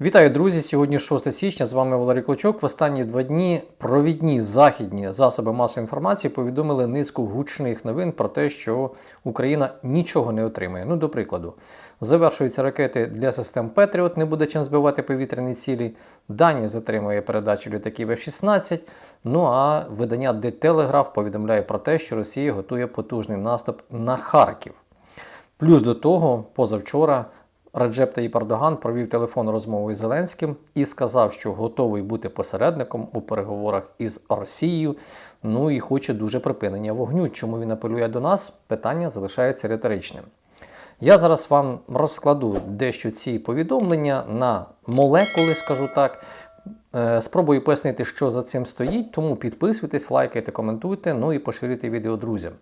Вітаю, друзі! Сьогодні 6 січня. З вами Валерій Клочок. В останні два дні провідні західні засоби масової інформації повідомили низку гучних новин про те, що Україна нічого не отримає. Ну, до прикладу, завершуються ракети для систем Петріот, не буде чим збивати повітряні цілі. Данія затримує передачу літаків F-16. Ну а видання The Telegraph повідомляє про те, що Росія готує потужний наступ на Харків. Плюс до того, позавчора. Раджеп Таїп Ердоган провів телефонну розмову із Зеленським і сказав, що готовий бути посередником у переговорах із Росією. Ну і хоче дуже припинення вогню. Чому він апелює до нас? Питання залишається риторичним. Я зараз вам розкладу дещо ці повідомлення на молекули, скажу так. Е, Спробую пояснити, що за цим стоїть, тому підписуйтесь, лайкайте, коментуйте, ну і поширюйте відео друзям.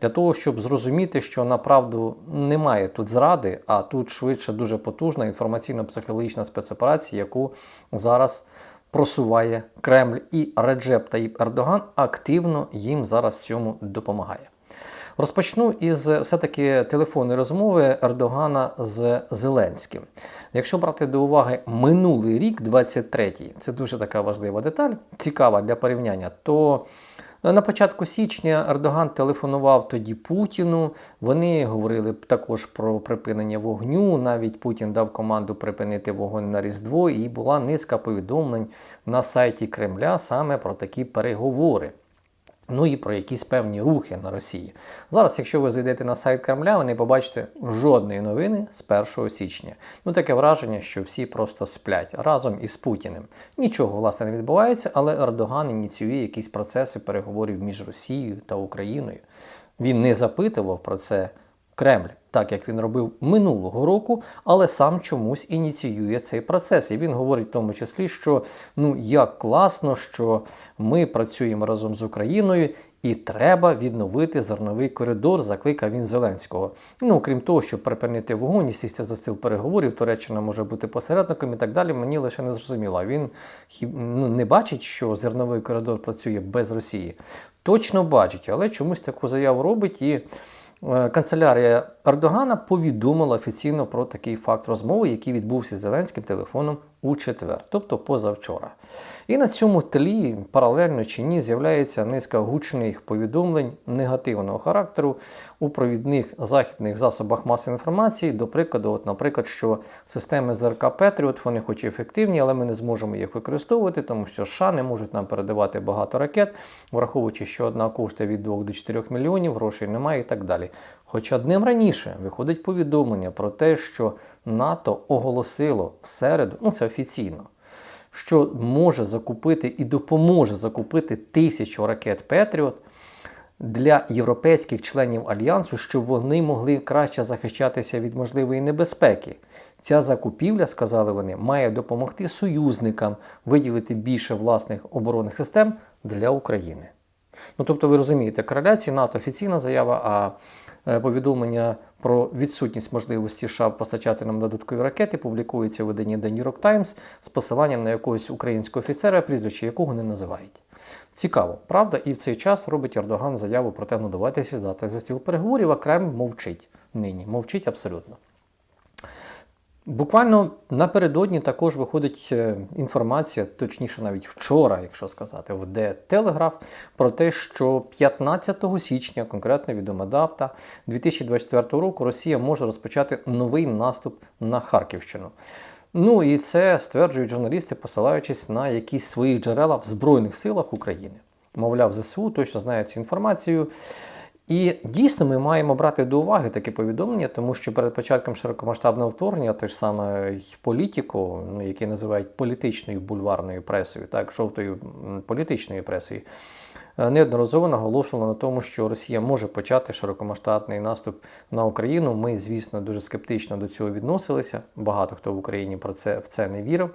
Для того, щоб зрозуміти, що направду немає тут зради, а тут швидше дуже потужна інформаційно-психологічна спецоперація, яку зараз просуває Кремль і Реджеп Таїп Ердоган активно їм зараз в цьому допомагає. Розпочну із все-таки телефонної розмови Ердогана з Зеленським. Якщо брати до уваги минулий рік, 23-й, це дуже така важлива деталь, цікава для порівняння, то на початку січня Ердоган телефонував тоді Путіну. Вони говорили також про припинення вогню. Навіть Путін дав команду припинити вогонь на Різдво, і була низка повідомлень на сайті Кремля саме про такі переговори. Ну і про якісь певні рухи на Росії. Зараз, якщо ви зайдете на сайт Кремля, ви не побачите жодної новини з 1 січня. Ну таке враження, що всі просто сплять разом із Путіним. Нічого власне не відбувається, але Ердоган ініціює якісь процеси переговорів між Росією та Україною. Він не запитував про це Кремль, так як він робив минулого року, але сам чомусь ініціює цей процес. І він говорить в тому числі, що ну як класно, що ми працюємо разом з Україною. І треба відновити зерновий коридор, закликав він Зеленського. Ну, крім того, щоб припинити вогонь і сісти за стіл переговорів, Туреччина може бути посередником і так далі. Мені лише не зрозуміло. Він ну, не бачить, що зерновий коридор працює без Росії. Точно бачить, але чомусь таку заяву робить і. Е, канцелярія Ердогана повідомила офіційно про такий факт розмови, який відбувся з Зеленським телефоном у четвер, тобто позавчора. І на цьому тлі, паралельно чи ні, з'являється низка гучних повідомлень негативного характеру у провідних західних засобах масової інформації. До прикладу, от, наприклад, що системи ЗРК Петріот, вони хоч і ефективні, але ми не зможемо їх використовувати, тому що США не можуть нам передавати багато ракет, враховуючи, що одна коштує від 2 до 4 мільйонів, грошей немає і так далі. Хоча днем раніше виходить повідомлення про те, що НАТО оголосило в середу, ну це офіційно, що може закупити і допоможе закупити тисячу ракет Петріот для європейських членів альянсу, щоб вони могли краще захищатися від можливої небезпеки. Ця закупівля, сказали вони, має допомогти союзникам виділити більше власних оборонних систем для України. Ну тобто, ви розумієте, кореляції НАТО офіційна заява, а повідомлення про відсутність можливості США постачати нам додаткові ракети публікується у виданні The New York Times з посиланням на якогось українського офіцера, прізвище якого не називають. Цікаво, правда, і в цей час робить Ердоган заяву про те, ну давайте сідати за стіл переговорів, а Кремль мовчить нині. Мовчить абсолютно. Буквально напередодні також виходить е, інформація, точніше, навіть вчора, якщо сказати, в де Телеграф, про те, що 15 січня, конкретно відома дата 2024 року, Росія може розпочати новий наступ на Харківщину. Ну і це стверджують журналісти, посилаючись на якісь свої джерела в Збройних силах України. Мовляв, ЗСУ точно знає цю інформацію. І дійсно ми маємо брати до уваги таке повідомлення, тому що перед початком широкомасштабного вторгнення, те ж саме політику, ну, яке називають політичною бульварною пресою, так, жовтою політичною пресою, е, неодноразово наголошувало на тому, що Росія може почати широкомасштабний наступ на Україну. Ми, звісно, дуже скептично до цього відносилися. Багато хто в Україні про це в це не вірив.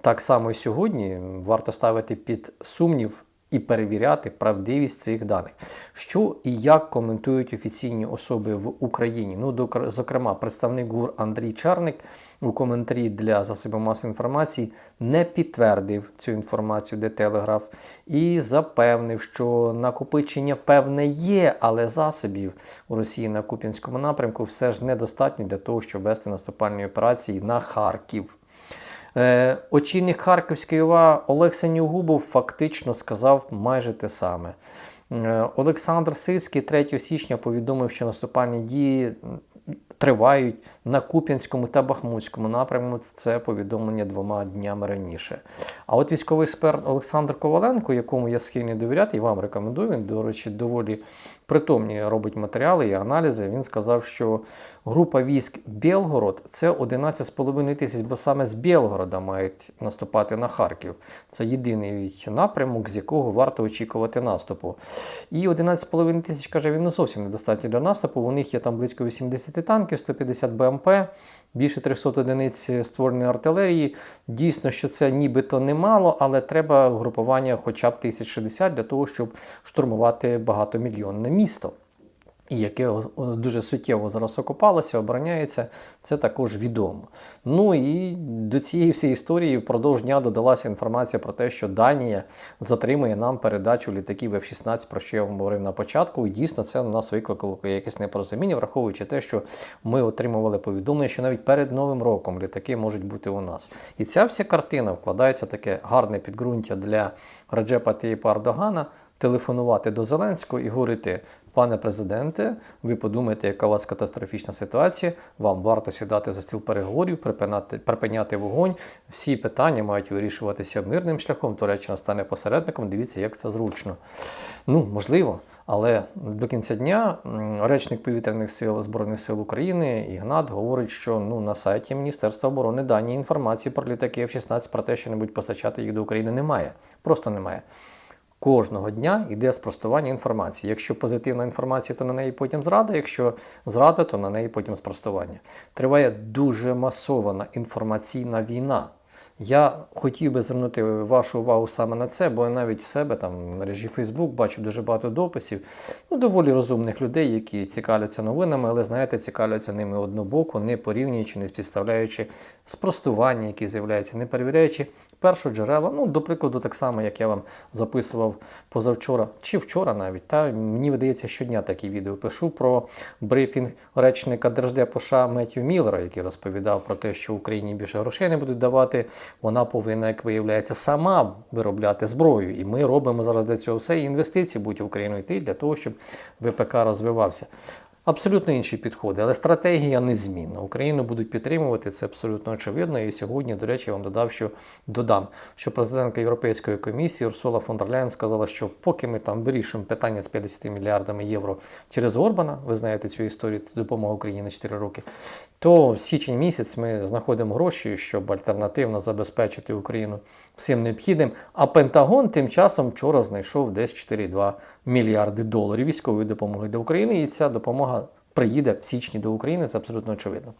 Так само і сьогодні варто ставити під сумнів і перевіряти правдивість цих даних. Що і як коментують офіційні особи в Україні? Ну, зокрема, представник ГУР Андрій Чарник у коментарі для засобів масової інформації не підтвердив цю інформацію, де Телеграф, і запевнив, що накопичення певне є, але засобів у Росії на Куп'янському напрямку все ж недостатньо для того, щоб вести наступальні операції на Харків. Е, очільник Харківської ОВА Олег Сенюгубов фактично сказав майже те саме. Е, Олександр Сирський 3 січня повідомив, що наступальні дії тривають на Куп'янському та Бахмутському напрямку. Це повідомлення двома днями раніше. А от військовий експерт Олександр Коваленко, якому я схильний довіряти, і вам рекомендую, він, до речі, доволі притомні робить матеріали і аналізи. Він сказав, що група військ Білгород це 11,5 тисяч, бо саме з Білгорода мають наступати на Харків. Це єдиний напрямок, з якого варто очікувати наступу. І 11,5 тисяч, каже, він не зовсім недостатньо для наступу. У них є там близько 80 танків, 150 БМП, більше 300 одиниць створеної артилерії. Дійсно, що це нібито немало, але треба групування хоча б 1060 для того, щоб штурмувати багатомільйонне місто. Яке дуже суттєво зараз окопалося, обороняється, це також відомо. Ну і до цієї всієї історії впродовж дня додалася інформація про те, що Данія затримує нам передачу літаків F-16, про що я вам говорив на початку. І дійсно це на нас викликало якесь непорозуміння, враховуючи те, що ми отримували повідомлення, що навіть перед Новим роком літаки можуть бути у нас. І ця вся картина вкладається в таке гарне підґрунтя для Раджепа Таїпа Ардогана телефонувати до Зеленського і говорити: пане президенте, ви подумаєте, яка у вас катастрофічна ситуація, вам варто сідати за стіл переговорів, припинати, припиняти вогонь. Всі питання мають вирішуватися мирним шляхом. Туреччина стане посередником. Дивіться, як це зручно. Ну, можливо. Але до кінця дня речник повітряних сил Збройних сил України Ігнат говорить, що ну на сайті Міністерства оборони дані інформації про літаки F-16 про те, що небудь постачати їх до України немає. Просто немає. Кожного дня йде спростування інформації. Якщо позитивна інформація, то на неї потім зрада. Якщо зрада, то на неї потім спростування. Триває дуже масована інформаційна війна. Я хотів би звернути вашу увагу саме на це, бо я навіть в себе там в мережі Facebook бачу дуже багато дописів, ну, доволі розумних людей, які цікавляться новинами, але знаєте, цікавляться ними однобоко, не порівнюючи, не співставляючи спростування, які з'являються, не перевіряючи першоджерела. Ну, до прикладу, так само, як я вам записував позавчора чи вчора навіть. Та мені видається, щодня такі відео пишу про брифінг речника Держдепу США Меттю Міллера, який розповідав про те, що Україні більше грошей не будуть давати. Вона повинна, як виявляється, сама виробляти зброю. І ми робимо зараз для цього все. І інвестиції будуть в Україну йти для того, щоб ВПК розвивався. Абсолютно інші підходи, але стратегія незмінна. Україну будуть підтримувати, це абсолютно очевидно. І сьогодні, до речі, я вам додав, що додам, що президентка Європейської комісії Урсула фон дер Ляєн сказала, що поки ми там вирішуємо питання з 50 мільярдами євро через Орбана, ви знаєте цю історію допомога Україні на 4 роки, то в січень місяць ми знаходимо гроші, щоб альтернативно забезпечити Україну всім необхідним. А Пентагон тим часом вчора знайшов десь 4,2 мільярди доларів військової допомоги для України, і ця допомога приїде в січні до України. Це абсолютно очевидно.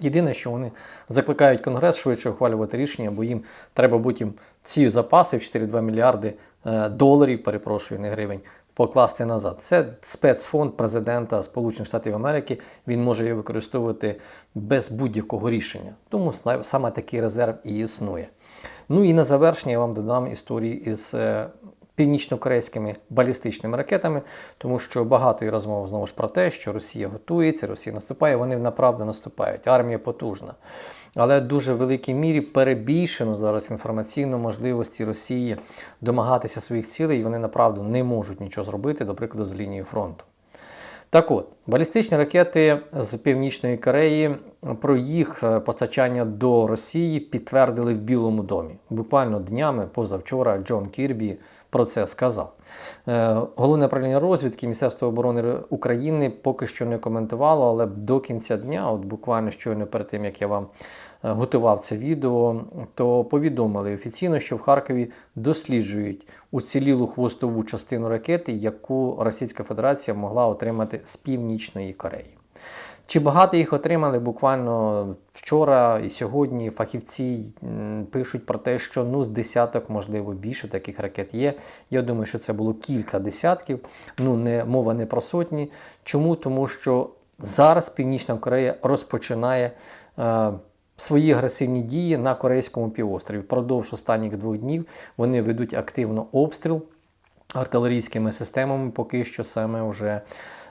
Єдине, що вони закликають Конгрес швидше ухвалювати рішення, бо їм треба потім ці запаси в 4,2 мільярди е, доларів, перепрошую, не гривень, покласти назад. Це спецфонд президента Сполучених Штатів Америки. Він може його використовувати без будь-якого рішення. Тому саме такий резерв і існує. Ну і на завершення я вам додам історії із е, північно-корейськими балістичними ракетами, тому що багато і розмов знову ж про те, що Росія готується, Росія наступає. Вони направду наступають. Армія потужна. Але в дуже великій мірі перебільшено зараз інформаційно можливості Росії домагатися своїх цілей, і вони направду не можуть нічого зробити, до прикладу, з лінії фронту. Так от, балістичні ракети з Північної Кореї про їх е, постачання до Росії підтвердили в Білому домі. Буквально днями позавчора Джон Кірбі про це сказав. Е, Головне управління розвідки Міністерства оборони України поки що не коментувало, але до кінця дня, от буквально щойно перед тим, як я вам готував це відео, то повідомили офіційно, що в Харкові досліджують уцілілу хвостову частину ракети, яку Російська Федерація могла отримати з Північної Кореї. Чи багато їх отримали буквально вчора і сьогодні фахівці пишуть про те, що ну з десяток, можливо, більше таких ракет є. Я думаю, що це було кілька десятків. Ну не мова не про сотні. Чому? Тому що зараз Північна Корея розпочинає. Е, Свої агресивні дії на Корейському півострові. Впродовж останніх двох днів вони ведуть активно обстріл артилерійськими системами, поки що саме вже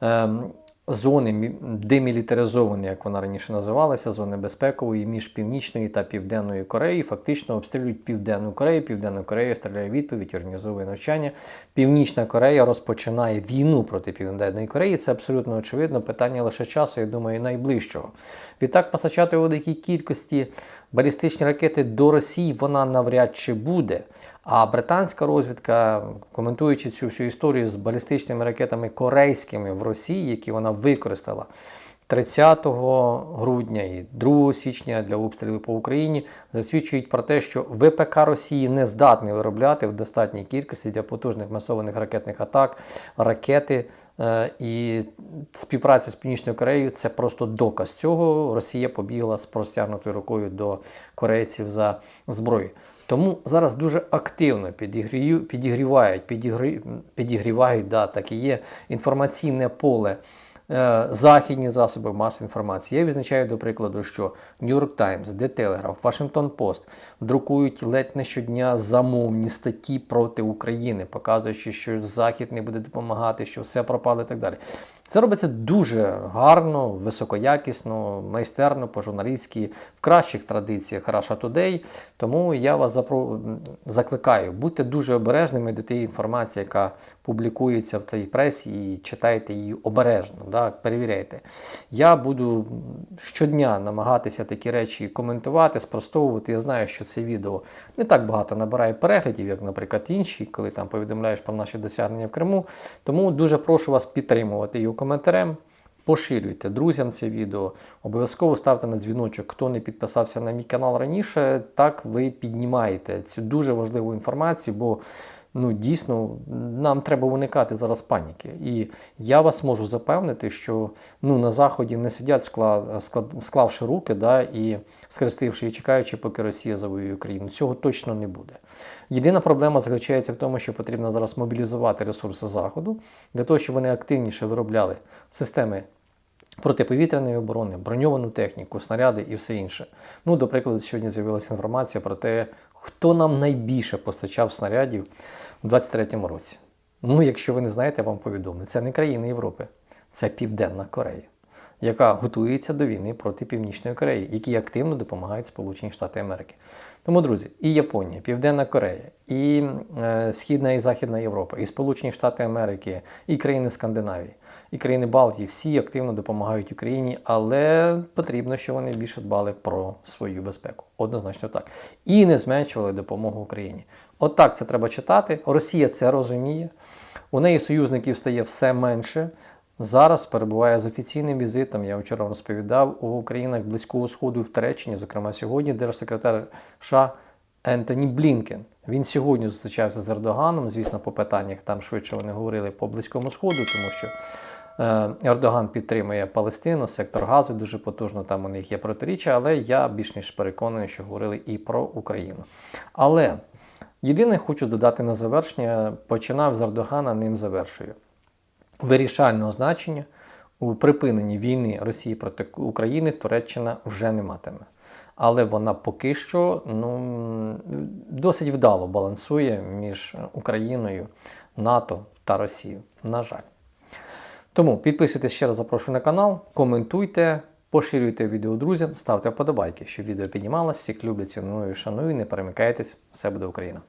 ем, зони мі- демілітаризованої, як вона раніше називалася, зони безпекової між Північною та Південною Кореєю, фактично обстрілюють Південну Корею. Південна Корея стріляє відповідь, організовує навчання. Північна Корея розпочинає війну проти Південної Кореї. Це абсолютно очевидно. Питання лише часу, я думаю, найближчого. Відтак, постачати великій кількості балістичні ракети до Росії вона навряд чи буде. А британська розвідка, коментуючи цю всю історію з балістичними ракетами корейськими в Росії, які вона використала 30 грудня і 2 січня для обстрілів по Україні, засвідчують про те, що ВПК Росії не здатний виробляти в достатній кількості для потужних масованих ракетних атак ракети. Е, І співпраця з Північною Кореєю це просто доказ цього. Росія побігла з простягнутою рукою до корейців за зброєю. Тому зараз дуже активно підігрію- підігрівають, підігрі, підігрівають, да, так і є інформаційне поле. е, Західні засоби масової інформації. Я відзначаю, до прикладу, що New York Times, The Telegraph, Washington Post друкують ледь не щодня замовні статті проти України, показуючи, що Захід не буде допомагати, що все пропало і так далі. Це робиться дуже гарно, високоякісно, майстерно, по-журналістськи, в кращих традиціях Russia Today. Тому я вас запро... закликаю, будьте дуже обережними до тієї інформації, яка публікується в цій пресі, і читайте її обережно, да, перевіряйте. Я буду щодня намагатися такі речі коментувати, спростовувати. Я знаю, що це відео не так багато набирає переглядів, як, наприклад, інші, коли там повідомляєш про наші досягнення в Криму. Тому дуже прошу вас підтримувати коментарем. Поширюйте друзям це відео. Обов'язково ставте на дзвіночок, хто не підписався на мій канал раніше. Так ви піднімаєте цю дуже важливу інформацію, бо ну дійсно нам треба уникати зараз паніки. І я вас можу запевнити, що ну на заході не сидять, скла, склад, склавши руки, да, і схрестивши і чекаючи, поки Росія завоює Україну. Цього точно не буде. Єдина проблема заключається в тому, що потрібно зараз мобілізувати ресурси заходу для того, щоб вони активніше виробляли системи протиповітряної оборони, броньовану техніку, снаряди і все інше. Ну, до прикладу, сьогодні з'явилася інформація про те, хто нам найбільше постачав снарядів у 2023 році. Ну, якщо ви не знаєте, я вам повідомлю. Це не країни Європи, це Південна Корея, яка готується до війни проти Північної Кореї, які активно допомагають Сполучені Штати Америки. Тому, друзі, і Японія, Південна Корея, і е, Східна і Західна Європа, і Сполучені Штати Америки, і країни Скандинавії, і країни Балтії всі активно допомагають Україні, але потрібно, щоб вони більше дбали про свою безпеку. Однозначно так. І не зменшували допомогу Україні. Отак це треба читати. Росія це розуміє. У неї союзників стає все менше. Зараз перебуває з офіційним візитом. Я вчора розповідав у країнах Близького Сходу і в Туреччині, зокрема сьогодні, держсекретар США Ентоні Блінкен. Він сьогодні зустрічався з Ердоганом. Звісно, по питаннях там швидше вони говорили по Близькому Сходу, тому що е, Ердоган підтримує Палестину, сектор Гази дуже потужно, там у них є протиріччя, але я більш ніж переконаний, що говорили і про Україну. Але єдине хочу додати на завершення: починав з Ердогана, ним завершую вирішального значення у припиненні війни Росії проти України Туреччина вже не матиме. Але вона поки що ну, досить вдало балансує між Україною, НАТО та Росією. На жаль. Тому підписуйтесь ще раз, запрошую на канал, коментуйте, поширюйте відео друзям, ставте вподобайки, щоб відео піднімалось. Всіх люблю, ціную, шаную, не перемикайтесь. Все буде Україна!